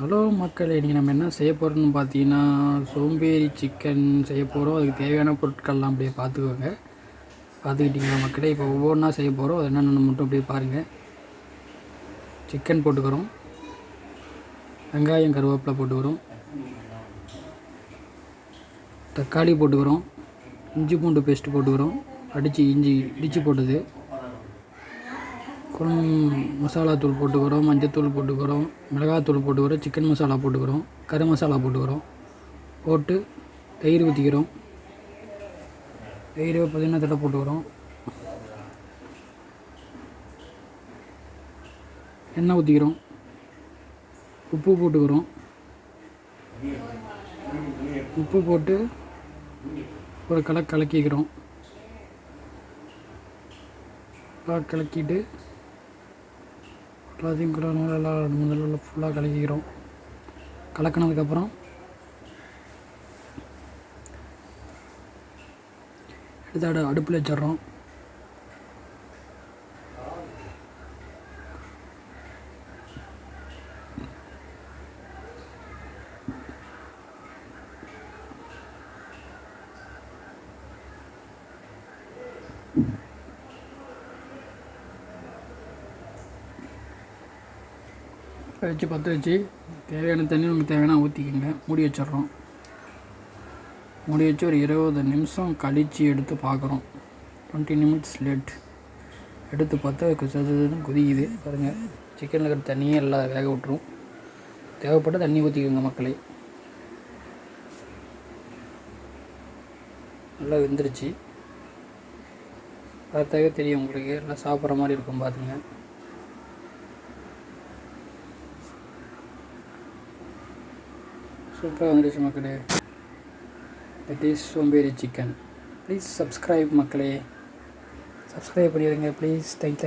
Hello மக்கள் இன்றைக்கி நம்ம என்ன செய்ய போகிறோம்னு பார்த்தீங்கன்னா சோம்பேறி சிக்கன் செய்ய போகிறோம் அதுக்கு தேவையான பொருட்கள்லாம் அப்படியே பார்த்துக்கோங்க. பார்த்துக்கிட்டிங்களா மக்களே? இப்போ ஒவ்வொன்றா செய்ய போகிறோம் அது என்னென்னு மட்டும் அப்படியே பாருங்கள் சிக்கன் போட்டுக்கிறோம். வெங்காயம் கருவேப்பிலை போட்டுக்கிறோம். தக்காளி போட்டுக்கிறோம். இஞ்சி பூண்டு பேஸ்ட்டு போட்டுக்கிறோம். அடித்து இஞ்சி இடித்து போட்டது. அப்புறம் மசாலா தூள் போட்டுக்கிறோம் மஞ்சத்தூள் போட்டுக்கிறோம் மிளகாத்தூள் போட்டுக்கிறோம் சிக்கன் மசாலா போட்டுக்கிறோம் கரும் மசாலா போட்டுக்கிறோம். போட்டு தயிர் ஊற்றிக்கிறோம் தயிர் பார்த்திங்கன்னா தடை போட்டுக்கிறோம். எண்ணெய் ஊற்றிக்கிறோம் உப்பு போட்டுக்கிறோம். உப்பு போட்டு ஒரு கலக்கு கலக்கிக்கிறோம். கலக்கிட்டு எல்லாத்தையும் கூட எல்லாம் முதல்ல ஃபுல்லாக கலக்கிக்கிறோம். கலக்கினதுக்கப்புறம் எடுத்து அடு அடுப்பில் வச்சிடுறோம். வச்சு பற்ற வச்சு தேவையான தண்ணி உங்களுக்கு தேவையான ஊற்றிக்கோங்க மூடி வச்சிடுறோம். மூடி வச்சு ஒரு இருபது நிமிஷம் கழித்து எடுத்து பார்க்குறோம். டுவெண்ட்டி நிமிட்ஸ் லேட் எடுத்து பார்த்தா சதுன்னு கொதிக்குது. பாருங்கள் சிக்கனில் இருக்கிற தண்ணியே எல்லாம் வேக விட்டுரும். தேவைப்பட்ட தண்ணி ஊற்றிக்கோங்க மக்களே. நல்லா வெந்துருச்சு. பார்த்தாவே தெரியும் உங்களுக்கு. எல்லாம் சாப்பிட்ற மாதிரி இருக்கும் பார்த்துங்க. சூப்பராக வந்துடுச்சு மக்களே இட் இஸ் சோம்பேறி சிக்கன் ப்ளீஸ் சப்ஸ்கிரைப் மக்களே. சப்ஸ்கிரைப் பண்ணிடுங்க ப்ளீஸ் தேங்க்